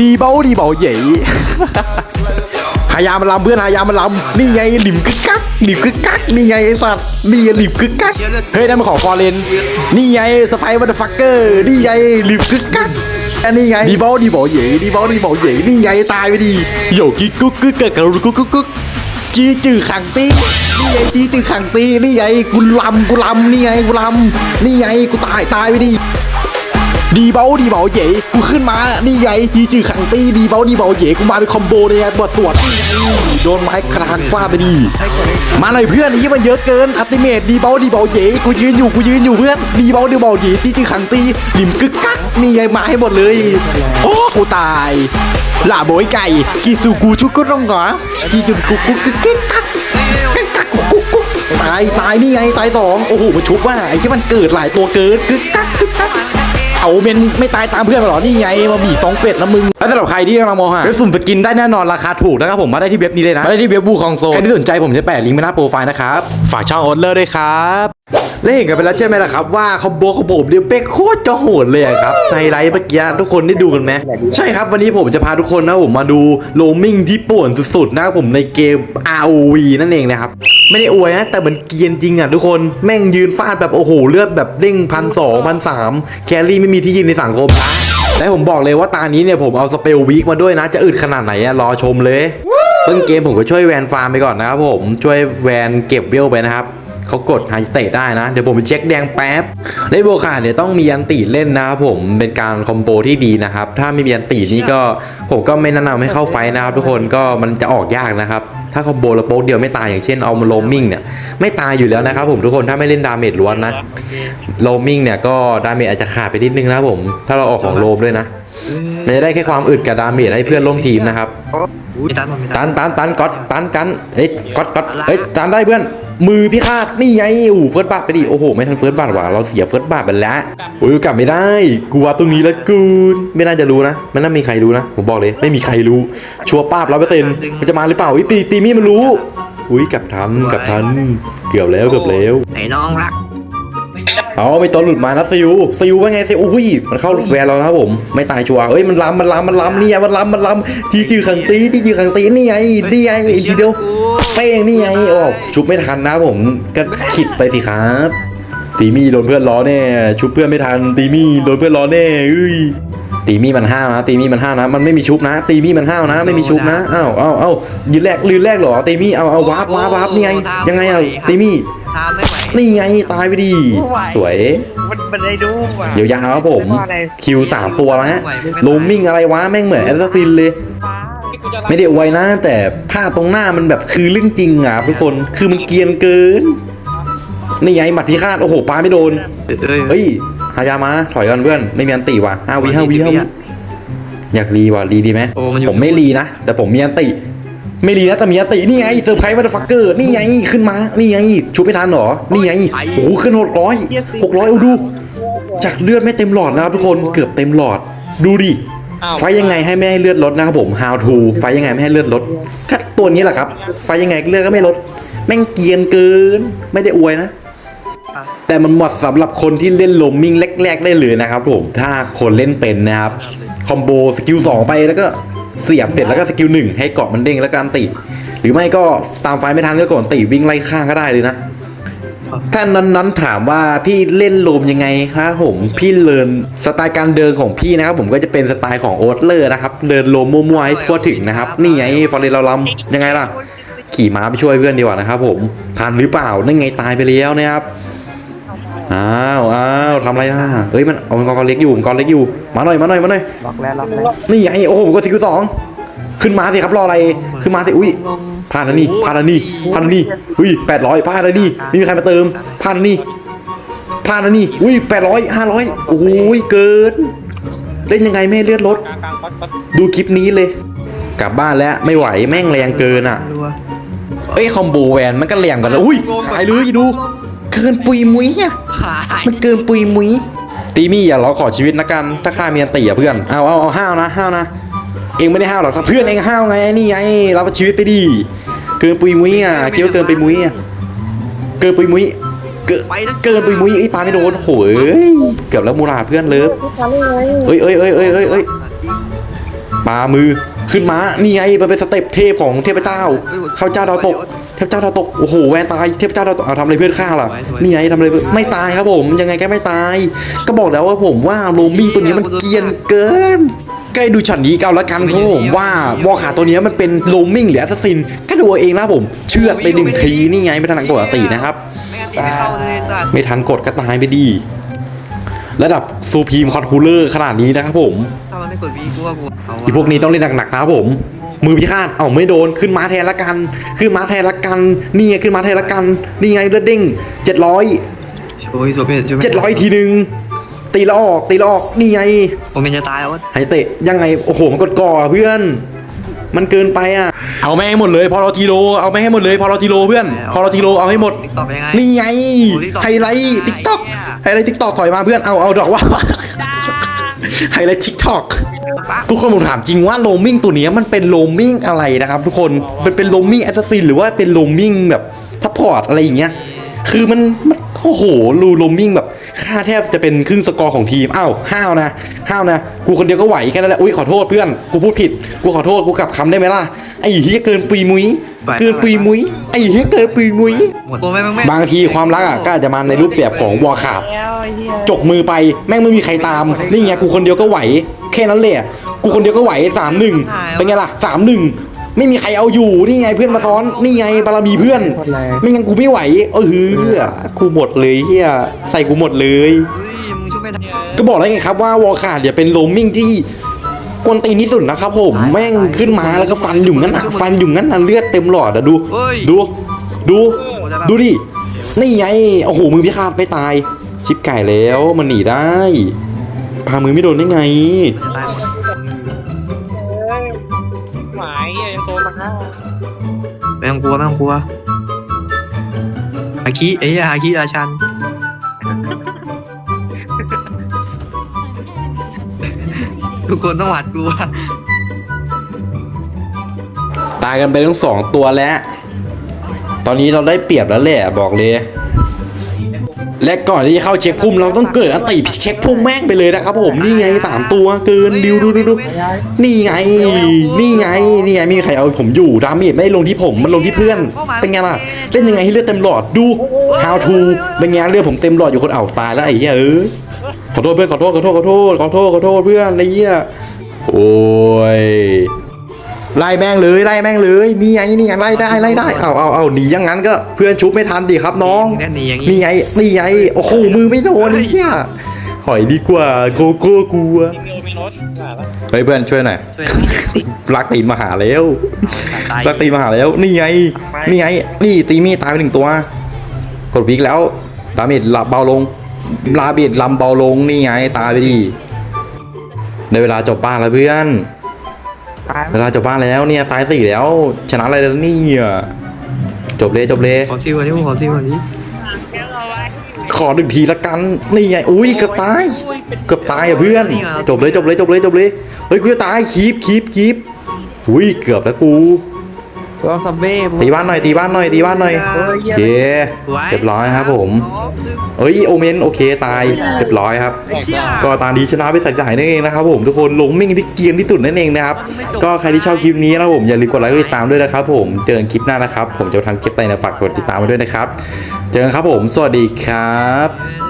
ดีเบ้าดีเบ้าเหย่หายามันลำเพื่อนหายามันลำนี่ไงหลิมกึกกักหลิมกึกกักนี่ไงไอ้สัตว์นี่ไงหลิมกึกกักเฮ้ยนั่นมันของฟอร์เรนนี่ไงสไปร์วัตฟักเกอร์นี่ไงหลิมกึกกักอันนี้ไงดีเบ้าดีเบ้าเหย่ดีเบ้าดีเบ้าเหย่นี่ไงตายไปดีโยกิกกุ๊กกึกกะกะรุกุ๊กกุ๊กกุ๊กจีจือขังตีนี่ไงจีจือขังตีนี่ไงกูลำกูลำนี่ไงกูลำนี่ไงกูตายตายไปดี ดีเบาดีเบาเย่กูขึ้นมา นี่ไงจีจือขังตีดีเบาดีเบาเย่กูมาเป็นคอมโบเลยไงบทสวดโดนไม้ครางฟาดไปดีมาหน่อยเพื่อนนี่มันเยอะเกินอัติเมตดีเบาดีเบาเย่กูยืนอยู่กูยืนอยู่เพื่อนดีเบาดีเบาเย่จีจือขังตีหลิมกึกกักนี่ไงมาให้หมดเลย โอ้กูตายล่าโบยไก่กิสูกูชุกก็ต้องหรอจีจือกูกูกึกกักกักกักกักกุ๊กกุ๊กกุ๊กตายตายนี่ไงตายสองโอ้โหมันชุบว่าไอ้ที่มันเกิดหลายตัวเกินกึกกักกึกกักาเมนไม่ตายตามเพื่อนมาหรอ นี่ไงมาบีสองเป็ดนะมึง แล้วสำหรับใครที่กำลังมองหาเว็บสุ่มสกินได้แน่นอนราคาถูกนะครับผมมาได้ที่เว็บนี้เลยนะมาได้ที่เว็บบูคองโซใครที่สนใจผมจะแปะลิงก์ไว้หน้าโปรไฟล์นะครับฝากช่องโอดเลอร์ด้วยครับและเห็นกันไปแล้วใช่ไหมล่ะครับว่าคอมโบของผมเนี่ยเป๊กโคตรจะโหดเลยอะครับในไลฟ์เมื่อกี้ทุกคนได้ดูกันไหมใช่ครับวันนี้ผมจะพาทุกคนนะผมมาดูโลมิงที่ป่วนสุดๆนะครับผมในเกม ROV นั่นเองนะครับไม่ได้อวยนะแต่มันเกรียนจริงอะทุกคนแม่งยืนฟาดแบบโอ้โหเลือดแบบเด้งพันสองพันสามแครี่ไม่มีที่ยืนในสังคมนะและผมบอกเลยว่าตานี้เนี่ยผมเอาสเปลวีคมาด้วยนะ จะอึดขนาดไหนอะรอชมเลยต้นเกมผมก็ช่วยแวนฟาร์มไปก่อนนะครับผมช่วยแวนเก็บเวลไปนะครับเขากดหายเตะได้นะ เดี๋ยวผมไปเช็คแดงแป๊บในโบคาเนี่ยต้องมียันติเล่นนะครับผมเป็นการคอมโบที่ดีนะครับ ถ้าไม่มียันตินี่ก็ผมก็ไม่แนะนำให้เข้าไฟนะครับทุกคนก็มันจะออกยากนะครับ ถ้าคอมโบแล้วโป๊กเดียวไม่ตายอย่างเช่นเอามาโลมมิ่งเนี่ยไม่ตายอยู่แล้วนะครับผมทุกคนถ้าไม่เล่นดาเมจล้วนนะโลมมิ่งเนี่ยก็ดาเมจอาจจะขาดไปนิดนึงนะครับผม ถ้าเราออกของโลมด้วยนะมันจะได้แค่ความอึดกับดาเมจให้เพื่อนร่วมทีมนะครับอุ้ยตันมันไม่ตันตันตันก๊อตตันกันเอ้ยก๊อตก๊อตเอ้ยตันได้เพื่อน มือพี่คาดนี่ไงโอ้โหเฟิร์สบัตไปดิโอ้โหไม่ทันเฟิร์สบัตว่ะเราเสียเฟิร์สบัตไปแล้วโอ้ยกลับไม่ได้กูว่าตรงนี้ละกูนไม่น่าจะรู้นะไม่น่ามีใครรู้นะผมบอกเลยไม่มีใครรู้ ชัวร์ป้าบร้อยเปอร์เซ็นต์มันจะมาหรือเปล่าอุ้ยตีตีมี่มันรู้อุ้ยกลับทันกลับทันเกือบแล้วเกือบแล้วไอ้น้องรัก เอาไม่ตัวหลุดมานะซิวซิวว่าไงซิวอุ้ยมันเข้าแวนเรานะครับผม ไม่ตายชัวร์เอ้ยมันล้ำมันล้ำมันล้ำนี่ไงมันล้ำมันล้ำจีจือขังตีจีจือขังตีนี่ไงนี่ไงอีกทีเดียวเป้งนี่ไงโอ้ชุบไม่ทันนะผมก็ขิดไปสิครับตีมี่โดนเพื่อนล้อแน่ชุบเพื่อนไม่ทัน ตีมี่โดนเพื่อนล้อแน่เอ้ยตีมี่มันห้าวนะ ตีมี่มันห้าวนะ มันไม่มีชุบนะ ตีมี่มันห้าวนะ ไม่มีชุบนะอ้าวอ้าวอ้าวยืนแรกลืนแรกเหรอตีมี่เอาเอาวาร์ปวาร์ปวาร์ปนี่ไงยังไงอะตีมี่ ทานได้ไหมนี่ไงตายไปดีสวย มันมันได้ดูว่ะเดี๋ยวยาวครับผมไม่ว่าอะไรคิวสามตัวแล้วฮะโลมมิ่งอะไรวะ แม่งเหมือนแอสซัสซินเลย ฟ้าที่กูจะรับไม่ได้อวยนะ แต่ภาพตรงหน้ามันแบบคือเรื่องจริงอะทุกคน คือมันเกรียนเกิน นี่ไงหมัดพิฆาต โอ้โหปาไม่โดนเอ้ยเฮ้ยหายามาถอยก่อนเพื่อน ไม่มีอันติว่ะห้าวิห้าวิห้าวิอยากรีว่ะรีดีไหมโอ้มันอยู่ ผมไม่รีนะ แต่ผมมีอันติ ไม่รีนะแต่มีอันตินี่ไงเซอร์ไพรส์มาเดฟักเกอร์นี่ไงขึ้นมา นี่ไงชุบไม่ทันเหรอ นี่ไงโอ้โหขึ้นหกร้อยหกร้อยเอาดู จากเลือดไม่เต็มหลอดนะครับทุกคนเกือบเต็มหลอด ดูดิอ้าวไฟยังไงให้ไม่ให้เลือดลดนะครับผม how to ไฟยังไงไม่ให้เลือดลดก็ตัวนี้แหละครับ ไฟยังไงเลือดก็ไม่ลด แม่งเกรียนเกิน ไม่ได้อวยนะ แต่มันเหมาะสำหรับคนที่เล่นโลมมิ่งแรก ๆ ได้เลยนะครับผม ถ้าคนเล่นเป็นนะครับ คอมโบสกิลสองไปแล้วก็ เสียบเสร็จแล้วก็สกิลหนึ่งให้เกาะมันเด้งแล้วก็อันติ หรือไม่ก็ตามไฟไม่ทันก็กดอันติวิ่งไล่ฆ่าก็ได้เลยนะถ้านั้นๆถามว่าพี่เล่นโลมยังไงครับผมพี่เลินสไตล์การเดินของพี่นะครับผมก็จะเป็นสไตล์ของโอ๊ตเลอร์นะครับเดินโลมมั่วๆให้ทั่วถึงนะครับนี่ไงฟอร์เรนเราลำยังไงล่ะ ขี่ม้าไปช่วยเพื่อนดีกว่านะครับผมทันหรือเปล่านั่นไงตายไปแล้วนะครับ อ้าวอ้าวทำอะไรนะเฮ้ยมันเอามังกรเล็กอยู่มังกรเล็กอยู่มาหน่อยมาหน่อยมาหน่อยล็อกแล้วล็อกแล้วนี่ไงโอ้โหผมก็สกิลสองขึ้นมาสิครับรออะไรขึ้นมาสิอุ้ยพลาดแล้วนี่พลาดแล้วนี่พลาดแล้วนี่อุ้ยแปดร้อยพลาดแล้วนี่ไม่มีใครมาเติมพลาดแล้วนี่พลาดแล้วนี่อุ้ยแปดร้อยห้าร้อยโอ้ยเกินเล่นยังไงไม่ให้เลือดลดกลางกลางก๊อตก๊อตดูคลิปนี้เลย กลับบ้านแล้วไม่ไหวแม่งแรงเกินอะรัวเอ้ยคอมโบแวนมันก็แรงกันแล้วอุ้ยหายเลยดู เกินปุยมุ้ยอะหายมันเกินปุยมุ้ยตีมี่อย่าร้องขอชีวิตนะกัน ถ้าข้ามีอันตีอะเพื่อน เอาเอาเอาห้าวนะห้าวนะ เองไม่ได้ห้าวหรอกถ้าเพื่อนเองห้าวไงนี่ไงรับชีวิตไปดิ เกินปุยมุ้ยอะคิดว่าเกินปุยมุ้ยอะ เกินปุยมุ้ย เกินไปแล้วเกินปุยมุ้ยไอ้ยปาไม่โดนโหยเกือบแล้วมูลาเพื่อนเลิฟเอ้ยเอ้ยเอ้ยเอ้ยเอ้ยเอ้ยปามือขึ้นมานี่ไงมันเป็นสเต็ปเทพของเทพเจ้า เขาเจ้าดาวตกเท พเจ้าดาวตกโอ้โหแวนตายเทพเจ้าดาวตกเอาทำอะไรเพื่อนข้าล่ะนี่ไงทำอะไรเพื่อนไม่ตายครับผม ยังไงก็ไม่ตาย ก็บอกแล้วว่าผมว่าโรมมิ่งตัวนี้มันเกรียนเกินใกล้ดูช็อตนี้ก็เอาละกันครับผมว่าวอลขาตัวนี้มันเป็นโรมมิ่งหรือแอสซัสซินก็ดูเอาเองนะผมเชือดไปหนึ่งทีนี่ไงไม่ทันปกตินะครับไม่งั้นตีไม่เข้าเลยสัตว์ไม่ทันกดก็ตายไปดีระดับซูพีมคอนคูลเลอร์ขนาดนี้นะครับผมถ้ามันไม่กดวีกูว่ากูเอาอีพวกนี้ต้องเล่นหนักๆนะครับผม มือพิฆาตเอ้าไม่โดนขึ้นมาแทนละกัน ขึ้นมาแทนละกัน นี่ไงขึ้นมาแทนละกัน นี่ไงเลือดเด้งเจ็ดร้อยโอ้ยโซเฟียช่วยไม่เจ็ดร้อยทีหนึ่งตีละออกตีละออกนี่ไงโอเมนจะตายแล้วไฮเตะยังไงโอ้โหมันกดก่อเพื่อน มันเกินไปอะเอาแม่งให้หมดเลยพอเราทีโลเอาแม่งให้หมดเลยพอเราทีโลเพื่อน พอเราทีโลเอาให้หมดติ๊กตอบยังไงนี่ไงโอ้ TikTok ไฮไลท์ติ๊กต็อกไอ้เหี้ยไฮไลท์ติ๊กต็อกถอยมาเพื่อนเอาเอาดอกว่าไฮไลท์ทิกตอกปั๊บ ทุกคนผมถามจริงว่าโลมิงตัวนี้มันเป็นโลมิงอะไรนะครับ ทุกคนมันเป็นโลมิงแอสซัสซินหรือว่าเป็นโลมิงแบบทัพพอร์ตอะไรอย่างเงี้ยคือมันมันโอ้โหรูโลมิงแบบค่าแทบจะเป็นครึ่งสกอร์ของทีมอ้าวห้าวนะห้าวนะ กูคนเดียวก็ไหวแค่นั้นแหละอุ้ยขอโทษเพื่อน กูพูดผิด กูขอโทษกูกลับคำได้ไหมล่ะ ไอ้เฮียเกินปุยมุ้ยเกินปุยมุ้ยไอ้เฮียเกินปุยมุ้ยหมดโอ้แม่งแม่งบางทีความรักอะก็อาจจะมาในรูปแบบของวอขาดแล้วไอ้เหี้ยจกมือไปแม่งไม่มีใครตามนี่ไงกูคนเดียวก็ไหว แค่นั้นแหละกูคนเดียวก็ไหวสามหนึ่งเป็นไงล่ะสามหนึ่งไม่มีใครเอาอยู่นี่ไงเพื่อนมาซ้อนนี่ไงบารมีเพื่อน ไม่งั้นกูไม่ไหวเออเฮือกูหมดเลยเฮียใส่กูหมดเลยเฮ้ยมึงช่วยไม่ได้ก็บอกแล้วไงครับว่าวอลขาดเดี๋ยวเป็นโลมมิ่งที่ กวนตีนที่สุดนะครับผมแม่งขึ้นมาแล้วก็ฟันอยู่งั้นอะฟันอยู่งั้นอะเลือดเต็มหลอดอะดูเฮ้ยดูดูดูดินี่ไงโอ้โหมือพิฆาตไม่ตาย ชิปไก่แล้วมันหนีได้ พามือไม่โดนได้ไงจะตายหมดเอ้ยหมายไอ้โซนมาห้าไม่ต้องกลัวไม่ต้องกลัวอาคิไอ้ยอาคิราชัน ทุกคนต้องหวาดกลัว ตายกันไปทั้งสองตัวแล้ว ตอนนี้เราได้เปรียบแล้วแหละบอกเลย และก่อนที่จะเข้าเช็คพุ่มเราต้องเกิดอันติเช็คพุ่มแม่งไปเลยนะครับผมนี่ไงสามตัวเกินดิวดูดูดูนี่ไง นี่ไงนี่ไงไมมีใครเอาผมอยู่ดาเมจไม่ได้ลงที่ผมมันลงที่เพื่อน เป็นไงล่ะเล่นยังไงให้เลือดเต็มหลอดดู how to เป็นไงเลือดผมเต็มหลอดอยู่คนเอาตายแล้วไอ้เหี้ยเออ ขอโทษเพื่อนขอโทษขอโทษขอโทษขอโทษขอโทษเพื่อนไอ้เหี้ยโอ้ยไล่แม่งเลยไล่แม่งเลยนี่ไงนี่ไงไล่ได้ไล่ได้เอาเอาเอาหนีอย่างนั้นก็เพื่อนชุบไม่ทันดิครับน้องแน่นหนีอย่างนี้นี่ไงนี่ไงโอ้โหมือไม่โดนไอ้เหี้ยถอยดีกว่าโกโก้กลัวมีเมียมีรถอะแล้วเฮ้ยเพื่อนช่วยหน่อยช่วยนะรักตีนมาหาแล้วตายรักตีนมาหาแล้ว นี่ไง นี่ไง นี่ตีมีดตายไปหนึ่งตัว กดวิกแล้วดาเมจเบาลง ลาเบียดลำเบาลงนี่ไงตายไปดิในเวลาจบบ้านแล้วเพื่อน ตายเวลาจบบ้านแล้วเนี่ยตายสี่แล้ว ชนะอะไรแล้วเนี่ยจบเลยจบเลยขอซิวก่อนนี่ขอซิวก่อนนี่ขอหนึ่งทีละกันนี่ไงอุ้ยเกือบตายเกือบตายอะเพื่อน จบเลยจบเลยจบเลยจบเลยเฮ้ยกูจะตายคีบคีบคีบอุ้ยเกือบแล้วกู ลองซับเบ้ตีบ้านหน่อยตีบ้านหน่อยตีบ้านหน่อยโอเคเรียบร้อยครับผมเอ้ยโอเมนโอเคตายเรียบร้อยครับไอ้เหี้ยก็ตามนี้ชนะไปใส่จ่ายนั่นเองนะครับผมทุกคนลงมิ่งที่เกรียนที่สุดนั่นเองนะครับก็ใครที่ชอบคลิปนี้นะครับผมอย่าลืมกดไลค์กดติดตามด้วยนะครับผมเจอกันคลิปหน้านะครับผมจะทำคลิปอะไรนะฝากกดติดตามมาด้วยนะครับ เจอกันครับผมสวัสดีครับเออ